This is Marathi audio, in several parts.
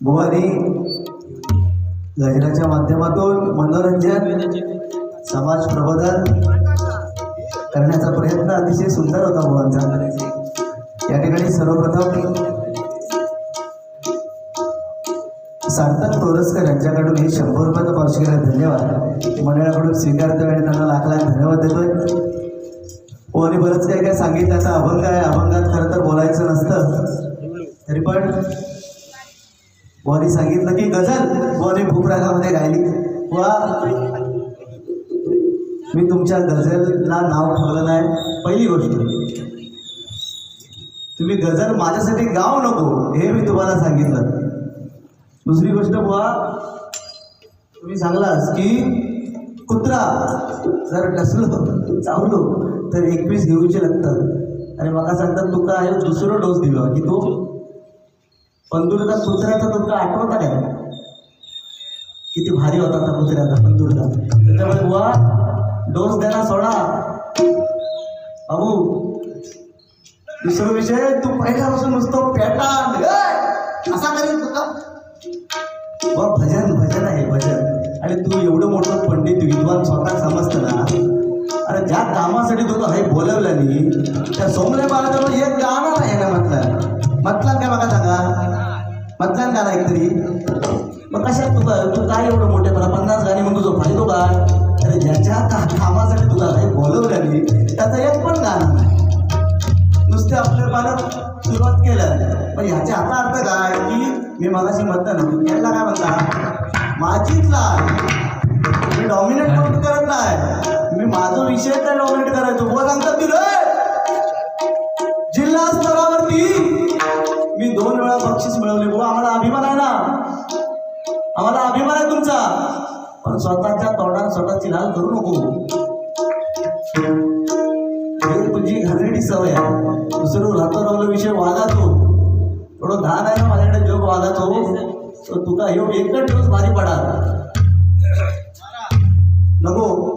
बुवानी गजराच्या माध्यमातून मनोरंजन समाज प्रबोधन करण्याचा प्रयत्न अतिशय सुंदर होता बुवांचा. या ठिकाणी सर्वप्रथम सार्थक तोरसकर यांच्याकडून हे शंभर रुपयाचं पावशी धन्यवाद. मंडळाकडून स्वीकारतोय आणि त्यांना लाख लाख धन्यवाद देतोय. हो आणि बरंच काही काय सांगितलं. आता अभंग आहे. अभंगात खरं तर बोलायचं नसतं. तरी पण बुवानी सांगितलं की गझल बुवानी भूपरागामध्ये गायली वा. मी तुमच्या गझलला नाव ठेवलं नाही. पहिली गोष्ट तुम्ही गझल माझ्यासाठी गाव नको हे मी तुम्हाला सांगितलं. दुसरी गोष्ट बुवा तुम्ही सांगलास की कुत्रा जर डसलो चावलो तर एकवीस घेऊचे लागतात आणि मला सांगतात तुका हे दुसरो डोस दिलो. की तो पंदुरचा कुत्र्याचा तुमचा आठवत आहे किती भारी होता त्या कुत्र्याचा पंदुरचा त्याच्यामुळे बुवा डोस द्यायला सोडा. अहो दुसरा विषय तू पहिल्यापासून नुसतं पेटा असा करीन तुका वा भजन भजन आहे भजन. आणि तू एवढं मोठं पंडित विद्वान स्वतः समजतं ना. अरे ज्या कामासाठी तुला हे बोलवलं त्या सोमले महाराजांना एक गाणं नाही ना म्हटलं. म्हटलं काय बघा सांगा? म्हटलं का नाही तरी मग कशात तुका तू काय एवढं मोठे? मला पन्नास गाणी मग तुझं फायदो काय? अरे ज्याच्या कामासाठी तुला काही बोलवलं मी त्याचं एक पण गाणं नाही. नुसते आपल्या पालक सुरुवात केलं. पण ह्याचा आता अर्थ काय? की मी मगाशी म्हणतो ना त्याला काय म्हणता? माझीच लाय मी डॉमिनेट करत नाही? मी माझा विषय काय डॉमिनेट करायचो व सांगतात दिलं. दोन वेळा बक्षीस मिळवले. बुवा आम्हाला अभिमान आहे ना? आम्हाला अभिमान आहे तुमचा. पण स्वतःच्या तोंडात स्वतःची लाल करू नको. तुझी घाणेरडी सवय आहे. दुसरं राहतो राहिलो विषय वादातो थोडं धान आहे ना माझ्याकडे जोग वादातो तर तुका ह्यो एकच दिवस भारी पडा. नको.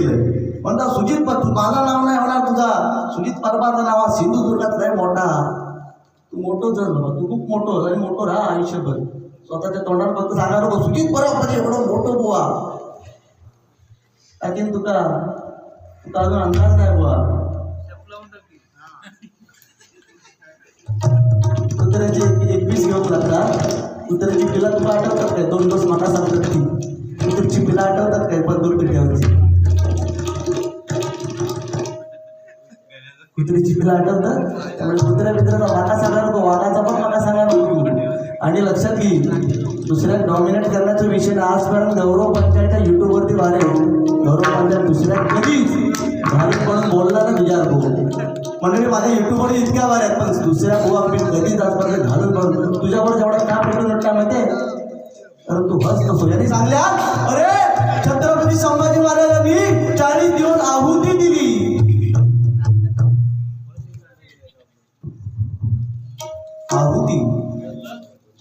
गोट्याने म्हणता सुजित माझा नाव नाही होणार तुझा. सुजित परबाचा नाव सिंधुदुर्गात लय मोठा तू मोठं जर बाबा तू खूप मोठं आणि मोठं राहा आयुष्यभर. स्वतःच्या तोंडात फक्त सांगा नको. सुजित परब एवढं मोठं बुवा. आणखीन तुका? तुका अजून अंदाज नाही बुवा. कुत्र्याची एकवीस घेऊन लागला कुत्र्याची पिला तुला आठवतात काय? दोन दिवस मला सांगतात ती. कुत्र्याची पिला आठवतात काय? बंदूर पिठ्यावरची कुत्री चित्र आठवतात त्यामुळे कुत्र्या मित्राचा वाटा सांगणार होतो वाघाचा पण मला सांगणार होतो आणि लक्षात घे दुसऱ्या डॉमिनेट करण्याचा विषय आजपर्यंत गौरव पंचायतच्या युट्यूबवरती वारे गौरव पंचायत दुसऱ्या कधीच घालून पण बोलला ना तुझ्या म्हणजे माझ्या युट्यूबवर इतक्या वाऱ्या आहेत पण दुसऱ्या बुवा मी कधीच आजपर्यंत घालून पण तुझ्यावर जेवढा का पेटून वाटला माहितीये तर तू हस नसो यांनी सांगल्या अरे छत्रपती संभाजी महाराजांनी चाळीस दिवस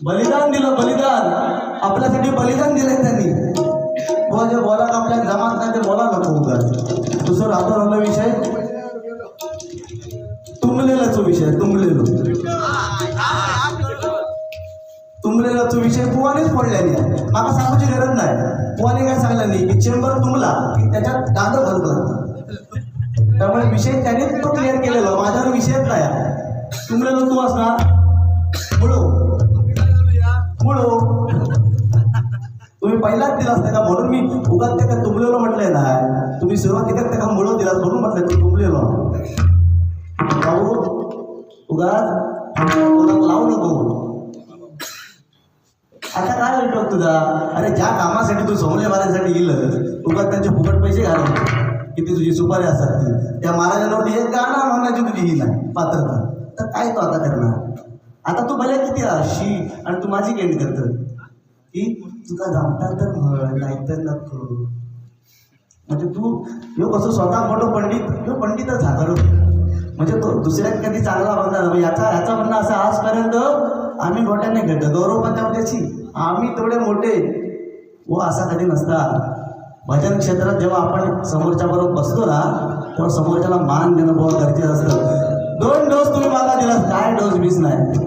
बलिदान दिलं बलिदान. आपल्यासाठी बलिदान दिलंय त्यांनी. जे बोला आपल्या जमात नाही ते बोला नको उगाच. दुसरं राहतो राहिला विषय? तुंबलेलाच विषय तुंबलेलो. तुंबलेलाचा विषय पुवानेच पडल्याने मला सांगूची गरज नाही. पुवाने काय सांगलं नाही? की चेंबर तुंबला की त्याच्यात दादर घालतो त्यामुळे विषय त्याने तो क्लिअर केलेला. माझ्या पहिलाच दिलास असता का? म्हणून मी उगाच त्या का तुंबलेलो म्हटलंय ना? तुम्ही सुरुवातीला ते मुळं दिलास दिला म्हणून म्हटलं तू तुंबलेलो. भाऊ उगाच लावू नको. आता काय वाटतो तुझा? अरे ज्या कामासाठी तू सोमले महाराजांसाठी गेलं तुला त्यांचे फुकट पैसे घालवले किती तुझी सुपारी असतात ती. त्या महाराजांवर हे गाणं म्हणण्याची तुझी ही नाही पात्रता. तर काय तू आता करणार? आता तू भले किती अशी आणि तू माझी गेंड करत की तुला जमता तर म्हण नाहीतर नको. म्हणजे तू ह्यो कसं स्वतः मोठं पंडित ह्यो पंडितच हा म्हणजे तो दुसऱ्यात कधी चांगला म्हणणार याचा याचा म्हणणं असं आजपर्यंत आम्ही मोठ्याने घेतो गौरव पण त्याची आम्ही तेवढे मोठे. व असा कधी नसता. भजन क्षेत्रात जेव्हा आपण समोरच्या बरोबर बसलो ना तेव्हा समोरच्याला मान देणं बहुत गरजेचं असतं. दोन डोस तुम्ही मागा दिला काय डोस बीस नाही.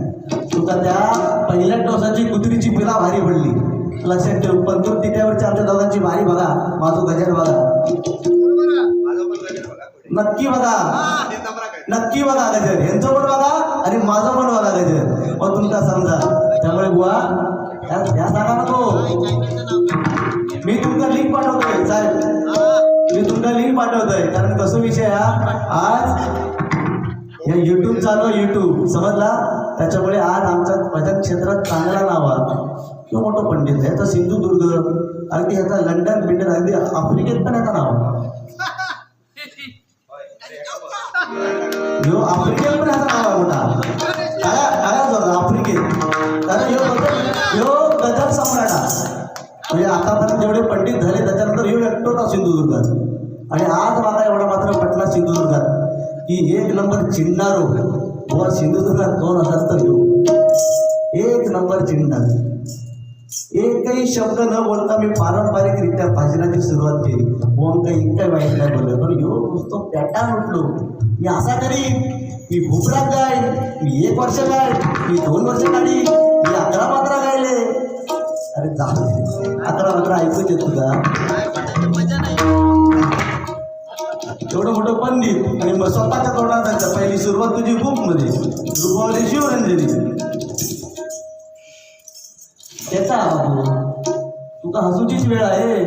तुका त्या पहिल्या डोसाची कुत्रीची पिला भारी पडली. लक्षात ठेव पण तू तिच्यावरची आमच्या दोघांची भारी बघा. माझं गजर बघा. नक्की बघा. नक्की बघा गजर. यांचं पण बघा आणि माझं पण बघा गजर. मग तुमचा समजा. त्यामुळे बुवा या सांगा सांगा नको मी तुमचा लिंक पाठवतोय. साहेब मी तुमचा लिंक पाठवतोय. कारण कसं विषय हा? आज हे युट्यूब चालू आहे युट्यूब समजला? त्याच्यामुळे आज आमच्या भजन क्षेत्रात चांगला नावा किंवा मोठं पंडित आहे तर सिंधुदुर्ग अगदी ह्याचा लंडन बिंडन अगदी आफ्रिकेत पण याचा नाव आहे. ह्यो आफ्रिकेत पण याचा नाव आहे मोठा काय काय आफ्रिकेत. कारण ह्यो सम्राट म्हणजे आतापर्यंत जेवढे पंडित झाले त्याच्यानंतर ह्यो एकटोच आहे सिंधुदुर्गात. आणि आज मला एवढा मात्र पटला सिंधुदुर्गात. की एक नंबर चिंडारो हो बुवा सिंधुदुर्गात कोण असाल तर येऊ एक नंबर चिंडार एकही शब्द न बोलता मी पारंपरिकरित्या भाषणाची सुरुवात केली. ओम काही इतकं वाईट नाही बोललं. पण ह्यो नुसतो पॅटा म्हटलो. मी असा करीन मी भुपडा गाय मी एक वर्ष गाय मी दोन वर्ष काढी मी अकरा मात्रा गायले. अरे जा अकरा मात्रा ऐकूच येत तुझा एवढं मोठं पंडित आणि मग स्वतःच्या तोंडात जायचं. पहिली सुरुवात तुझी बुकमध्ये. रुपावली शिवरंजनी. त्याचा तुका हसूचीच वेळ आहे.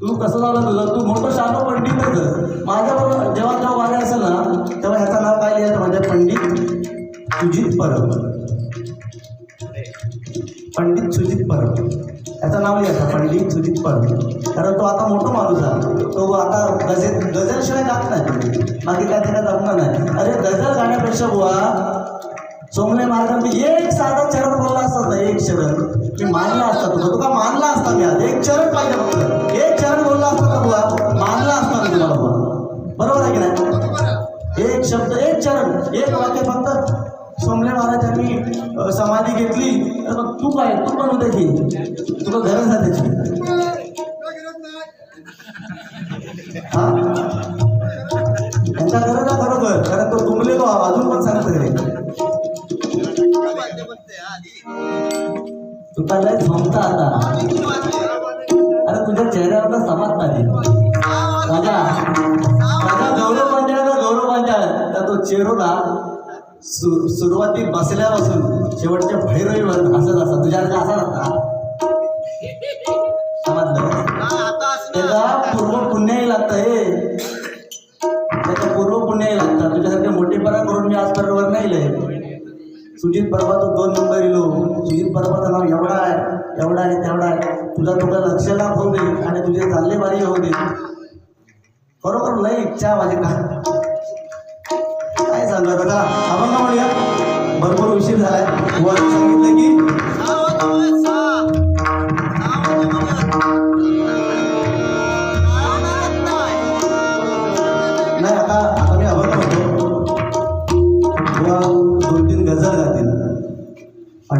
तू कसं झालं तुझं तू मोठं शानो पंडित आहे. माझ्याबरोबर जेव्हा जेव्हा वारे असेल ना तेव्हा ह्याचं नाव काय लिहायचं माझ्या पंडित सुजित परब. पंडित सुजित परब. ह्याचं नाव लिहायचं पंडित सुजित परब. कारण तो आता मोठा माणूस आहे. तो आता गजे गझलशिवाय गात नाही. बाकी काय त्याला जमणार नाही अरे गझल गाण्यापेक्षा बुवा सोमने मी एक साधा चरण बोलला असतात ना एक चरण. मी मानला असता तुला तुका मानला असता मी आज. एक चरण पाहिजे फक्त. एक चरण बोलला असता ना बुवा मानला असता मी तुम्हाला बुवा. बरोबर आहे की नाही? एक शब्द एक चरण एक वाक्य फक्त सोमले महाराजांनी समाधी घेतली. तर मग तू काय? तू पण उद्या घे तुला गरज आहे त्याची. तुला लय झोमता आता अरे तुझ्या चेहऱ्यावर समाज नाही माझ्या माझा गौरव पंचाळ गौरव पंचाळ तर तो चेहरोला सुरुवाती बसल्यापासून शेवटच्या भैरवीवर हसत असा तुझ्याकडे असा नसता समजलं? त्याचा पूर्व पुण्याही लागतं हे. सुजित पर्वत दोन नंबर येलो सुजित पर्वतचं नाव एवढा आहे एवढा आहे तेवढा आहे. तुझा तुझ्या लक्ष लाभ होऊ दे आणि तुझे चालले बारी होऊ दे. बरोबर लय इच्छा माझी. का काय सांगू आता? आपण का म्हणूया? भरपूर उशीर झालाय. वर सांगितलं की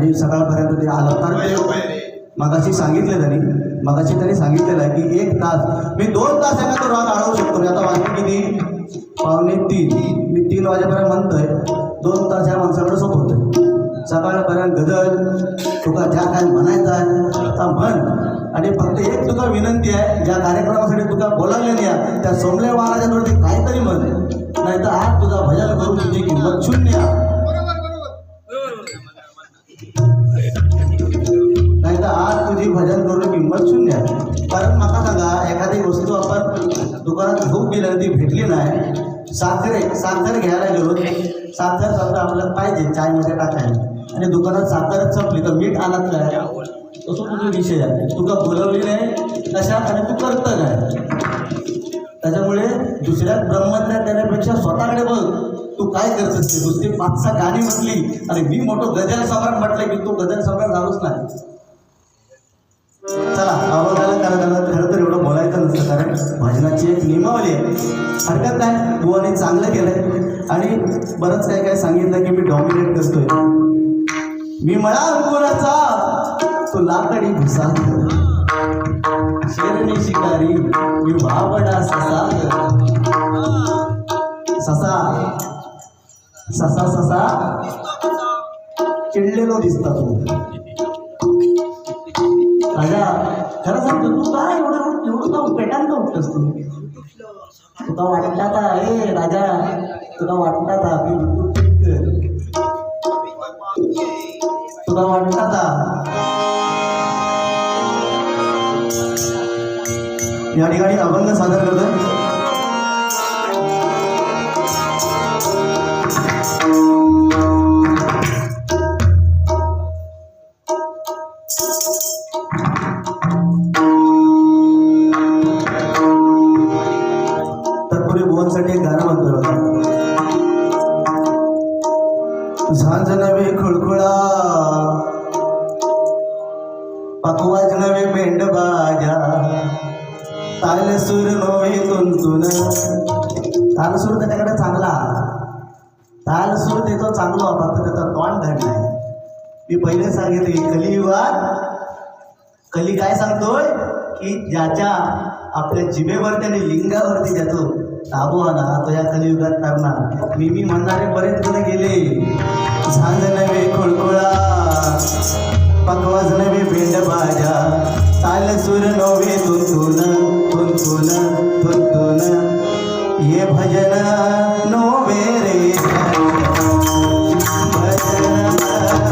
आणि सकाळपर्यंत ते आलं. मगाशी सांगितलं त्यांनी. मगाशी त्यांनी सांगितलेलं आहे की एक तास मी दोन तास तो राग अडवू शकतो मी आता वाजले किती? पावणे तीन. मी तीन वाजेपर्यंत म्हणतोय दोन तास या माणसाकडे सोपवतोय सकाळपर्यंत गजल तुका ज्या काय म्हणायचं आहे त्या म्हण. आणि फक्त एक तुका विनंती आहे ज्या कार्यक्रमासाठी तुका बोलावलेली आहे त्या सोमले महाराजांवरती काहीतरी म्हण. नाही तर आज तुझा भजन करून तुझी किंमत शून्य तर भजन करून किंमत शून्य आहे. कारण मला सांगा एखादी वस्तू आपण दुकानात घेऊन गेली ती भेटली नाही साखरे साखर घ्यायला गेलो साखर समजा आपल्याला पाहिजे चायमध्ये टाकायला. आणि दुकानात साखरच संपली तर मीठ आणत काय? तसं तुझा विषय आहे. तुका बोलवली नाही तशा आणि तू करतं काय त्याच्यामुळे दुसऱ्या ब्रह्मज्ञान देण्यापेक्षा स्वतःकडे बघ तू काय करत असते नुसती पाच सहा गाणी म्हटली आणि मी मोठं गजल सम्राट म्हटलं की तू गजल सम्राट झालोच नाही. चला आवाजाला काय झालं खरं तर एवढं बोलायचं नसतं कारण भजनाची एक नियमावली आहे. हरकत नाही बुवाने चांगलं केलंय. आणि बरंच काय काय सांगितलं की मी डॉमिनेट करतोय मी म्हणा अंकुराचा तो लाकडी भुसा शेरणी शिकारी मी वावडा ससा. ससा. ससा ससा. चिडलेलो दिसता तू राजा खरं सांगतो तू काय एवढं एवढं का पेटान का उठतस तू? तुका वाटला का ए राजा तुला वाटला का तुला वाटला का या ठिकाणी अभंग सादर करतोय. कलियुगात कली काय सांगतोय? की ज्याच्या आपल्या जिभेवर त्याने लिंगावरती त्याचं ताबू आला तो या कलियुगात करणार मी मी म्हणणारे बरेच जण गेले. झांज नव्हे खुळखुळा. पकवाज नव्हे भेंड भाज्या ताल सूर नव्हे तुंतुन तुंतुन तुंतुन ये भजन नो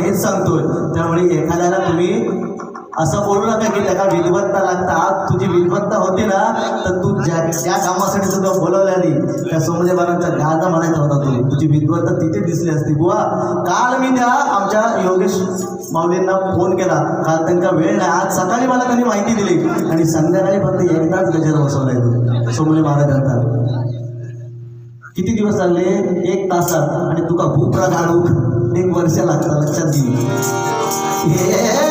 मी हेच सांगतोय. त्यामुळे एखाद्याला तुम्ही असं बोलू नका की त्याला विद्वत्ता लागता. आज तुझी विद्वत्ता होती ना तर तू ज्या ज्या कामासाठी सुद्धा बोलवल्याने त्या सोमदेवानांचा गाजा म्हणायचा होता तू. तुझी विद्वत्ता तिथे दिसली असती. बुवा काल मी त्या आमच्या योगेश माऊलींना फोन केला. काल त्यांचा वेळ नाही. आज सकाळी मला त्यांनी माहिती दिली. आणि संध्याकाळी फक्त एकदाच गजर बसवलाय येतो सोमले महाराजांचा किती दिवस चालले? एक तासात. आणि तुका भूक राग एक वर्ष लागतं लक्षात घे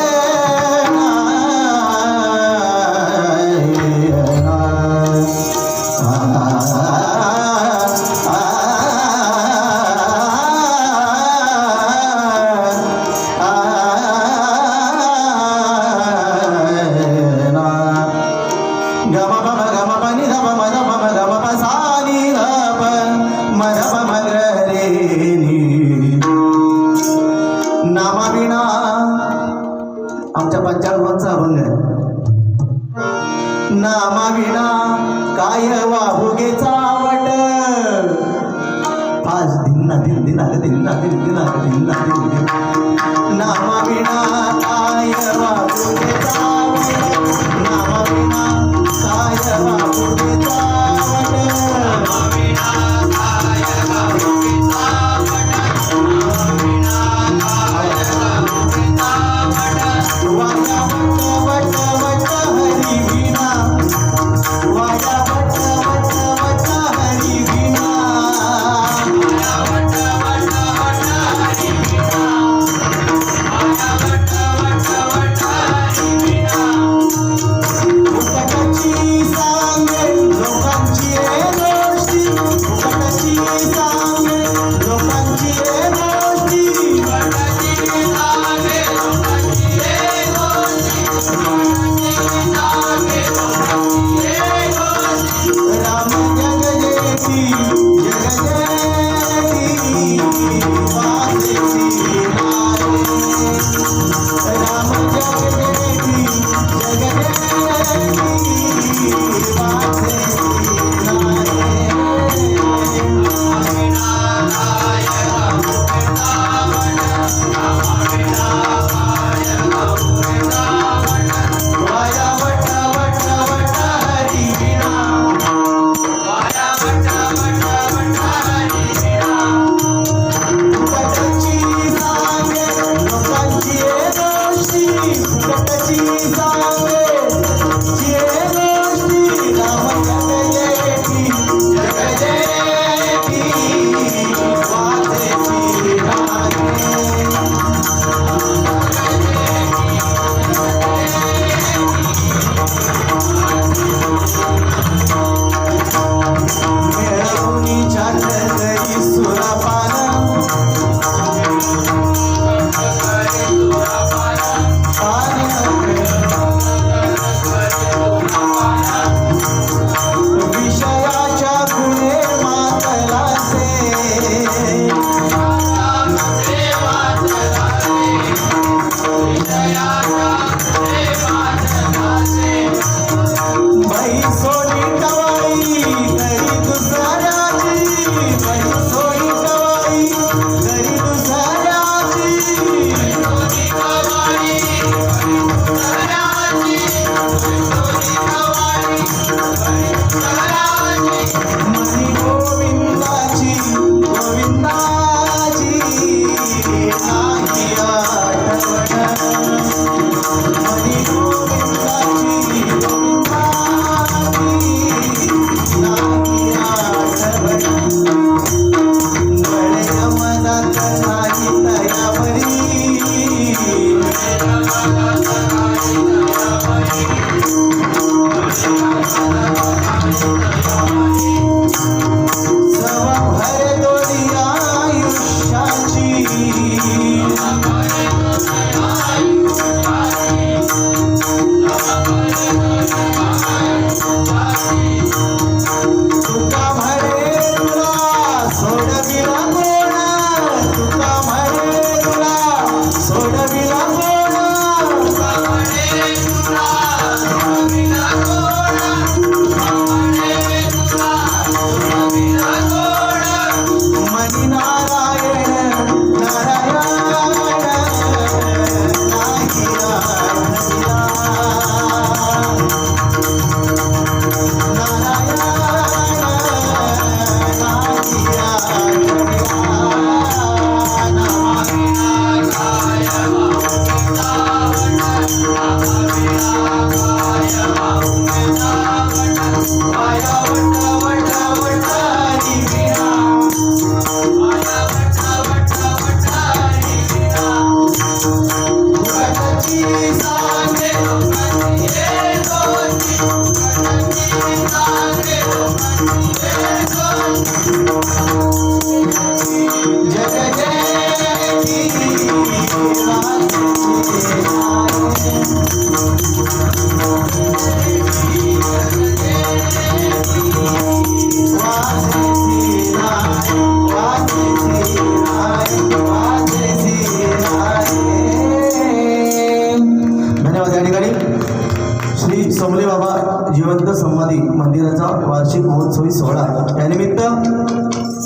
वार्षिक सोहळा यानिमित्त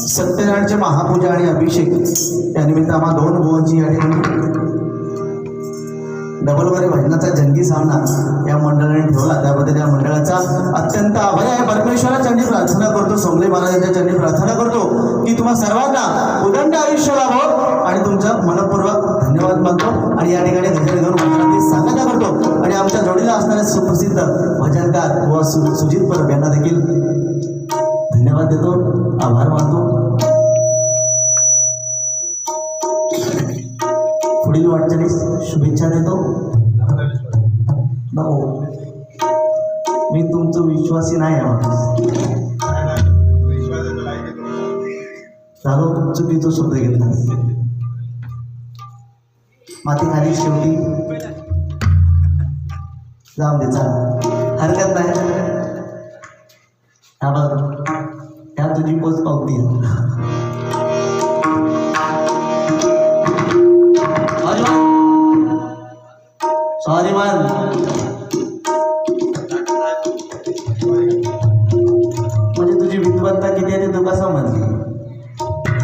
सत्यनारायणचे महापूजा आणि अभिषेक. यानिमित्त आम्हा दोन भुवनची या ठिकाणी डबलवारी भजनाचा जंगी सामना या मंडळाने ठेवला. त्याबद्दल या मंडळाचा अत्यंत आभार आहे. परमेश्वरा चरणी प्रार्थना करतो. सोमले महाराजांच्या चरणी प्रार्थना करतो की तुम्हा सर्वांना उदंड आयुष्य लाभो आणि तुमचा मनपूर्वक धन्यवाद मानतो आणि या ठिकाणी भजन घेऊन मंडळाची सांगता करतो. आणि आमच्या जोडीला असणारे सुप्रसिद्ध भजनकार व सु सुजित परब यांना देखील धन्यवाद देतो. आभार मानतो. पुढील वाटचालीस शुभेच्छा देतो. नको मी तुमचं विश्वासी नाही आहे माणूस झालो चुकीचा शब्द घेतला. माती खाली शेवटी. जाऊन दे चाल. हरकत नाही. तुझी पोच पावती. सॉरी म्हणजे तुझी विद्वत्ता किती आहे ते तू कसं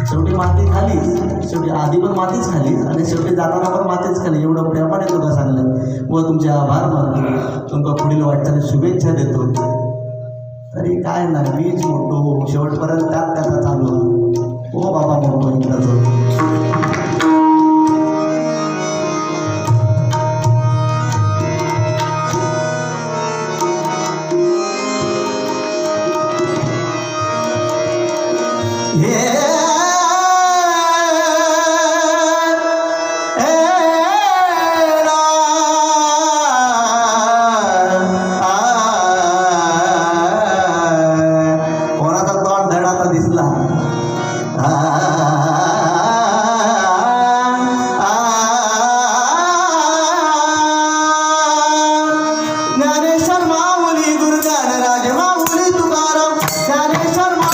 शेवटी माती खालीच शेवटी आधी पण मातीच खालीच आणि शेवटी जाताना पण मातीच खाली. एवढं प्रेमाने तुला सांगलं. व तुमचे आभार मानतो. तुमका पुढील वाटचाली शुभेच्छा देतो. तरी काय ना मीच मोठो शेवटपर्यंत त्यात त्याचा चालू ओ बाबा मोठो इंग्रज Shanae Sharma.